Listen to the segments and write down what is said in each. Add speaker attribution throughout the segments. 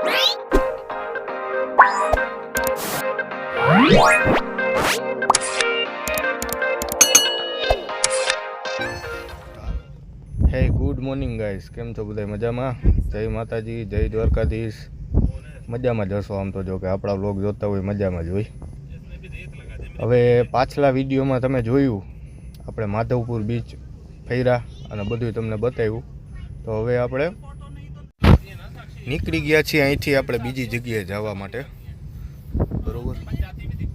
Speaker 1: હે good morning guys કેમ છો બધા મજામાં? જય માતાજી, જય દ્વારકાધીશ. મજામાં જ હશો આમ તો જો કે આપણા વ્લોગ જોતા હોય, મજામાં જ હોય. હવે પાછલા વિડીયોમાં તમે જોયું, આપણે માધવપુર બીચ ફર્યા અને બધું તમને બતાવ્યું. તો હવે આપણે નીકળી ગયા છીએ અહીંથી આપણે બીજી જગ્યાએ જવા માટે. બરોબર?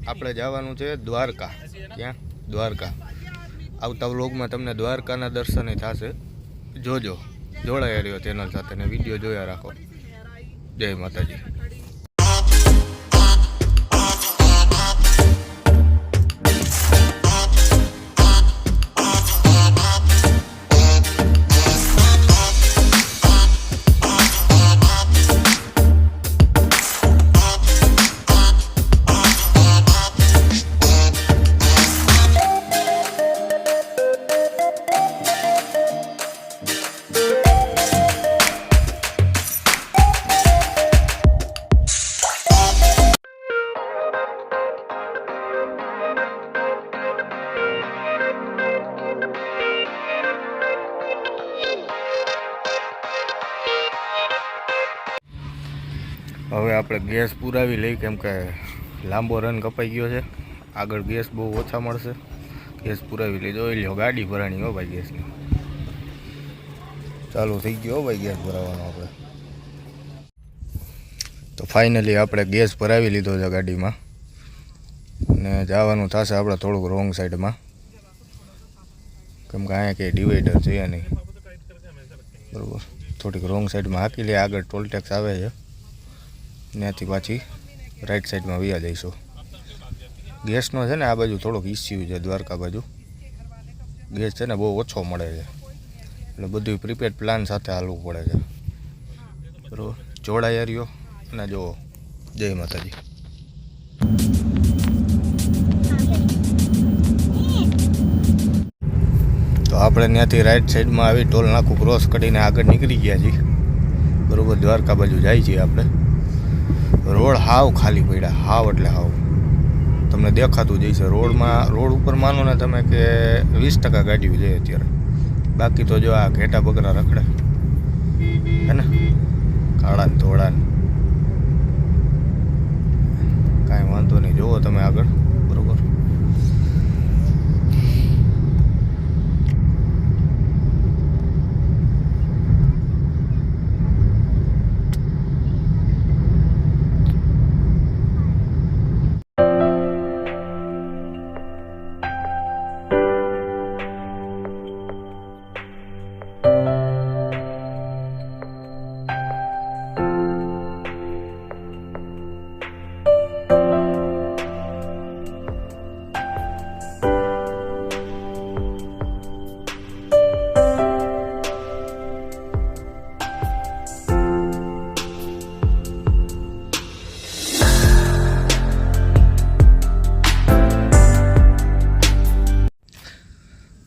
Speaker 1: આપણે જવાનું છે દ્વારકા. ક્યાં? દ્વારકા. આવતા વ્લોગમાં તમને દ્વારકાના દર્શને થશે. જોજો. જોડાયા રહ્યો ચેનલ સાથે ને વીડિયો જોયા રાખો. જય માતાજી. હવે આપણે ગેસ પુરાવી લઈ, કેમ કે લાંબો રન કપાઈ ગયો છે. આગળ ગેસ બહુ ઓછા મળશે. ગેસ પુરાવી લઈ જોઈ લ્યો, ગાડી ભરાણી હો ભાઈ ગેસની. ચાલુ થઈ ગયો ભાઈ ગેસ ભરાવાનો આપણે. તો ફાઇનલી આપણે ગેસ ભરાવી લીધો છે ગાડીમાં. ને જવાનું થશે આપણે થોડુંક રોંગ સાઈડમાં કેમ કે અહીંયા કંઈ ડિવાઈડર છે નહીં. બરાબર. થોડીક રોંગ સાઈડમાં હાકી લે, આગળ ટોલ ટેક્સ આવે છે. ત્યાંથી પાછી રાઈટ સાઈડમાં વ્યા જઈશું. ગેસનો છે ને આ બાજુ થોડોક ઇસ્યુ છે દ્વારકા બાજુ. ગેસ છે ને બહુ ઓછો મળે છે. એટલે બધું પ્રીપેડ પ્લાન સાથે હાલવું પડે છે. બરાબર? જોડાયા રહ્યો અને જુઓ, જય માતાજી. તો આપણે ત્યાંથી રાઈટ સાઈડમાં આવી ટોલ નાખું ક્રોસ કરીને આગળ નીકળી ગયા છીએ. બરાબર? દ્વારકા બાજુ જાય છીએ આપણે. હાવ ખાલી પડ્યા, હાવ એટલે હાવ. તમને દેખાતું જ છે રોડમાં, રોડ ઉપર માનો ને તમે કે વીસ ટકા ગાડીઓ જાય અત્યારે. બાકી તો જો આ ઘેટા બકરા રખડે. હે ને? કાળા ધોળા કાંઈ વાંધો નહીં, જુઓ તમે આગળ.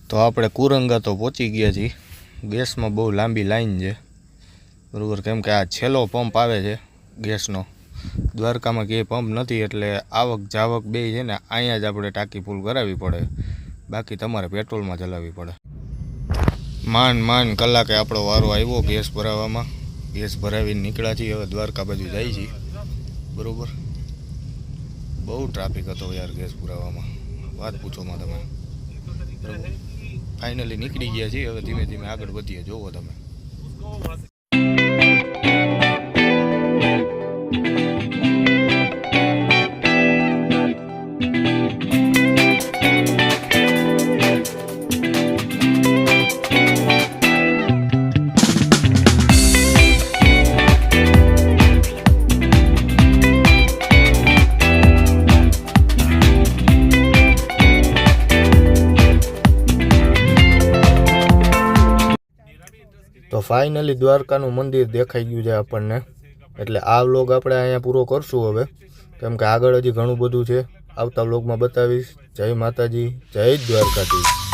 Speaker 1: તો આપણે કુરંગા તો પહોંચી ગયા છીએ. ગેસમાં બહુ લાંબી લાઈન છે. બરાબર, કેમ કે આ છેલ્લો પંપ આવે છે ગેસનો. દ્વારકામાં ક્યાંય પંપ નથી એટલે આવક જાવક બે છે ને, અહીંયા જ આપણે ટાંકી ફૂલ કરાવવી પડે. બાકી તમારે પેટ્રોલમાં ચલાવવી પડે. માંડ માંડ કલાકે આપણો વારો આવ્યો ગેસ ભરાવામાં. ગેસ ભરાવીને નીકળ્યા છીએ, હવે દ્વારકા બાજુ જાય છીએ. બરાબર? બહુ ટ્રાફિક હતો યાર ગેસ પુરાવામાં વાત પૂછોમાં તમે બરાબર? ફાઇનલી નીકળી ગયા છીએ. હવે ધીમે ધીમે આગળ વધીએ. જોવો તમે. ફાઇનલી દ્વારકાનું મંદિર દેખાઈ ગયું છે આપણને. એટલે આ વ્લોગ આપણે અહીંયા પૂરો કરશું હવે. કેમ કે આગળ હજી ઘણું બધું છે. આવતા વ્લોગમાં બતાવીશ. જય માતાજી, જય દ્વારકાધીશ.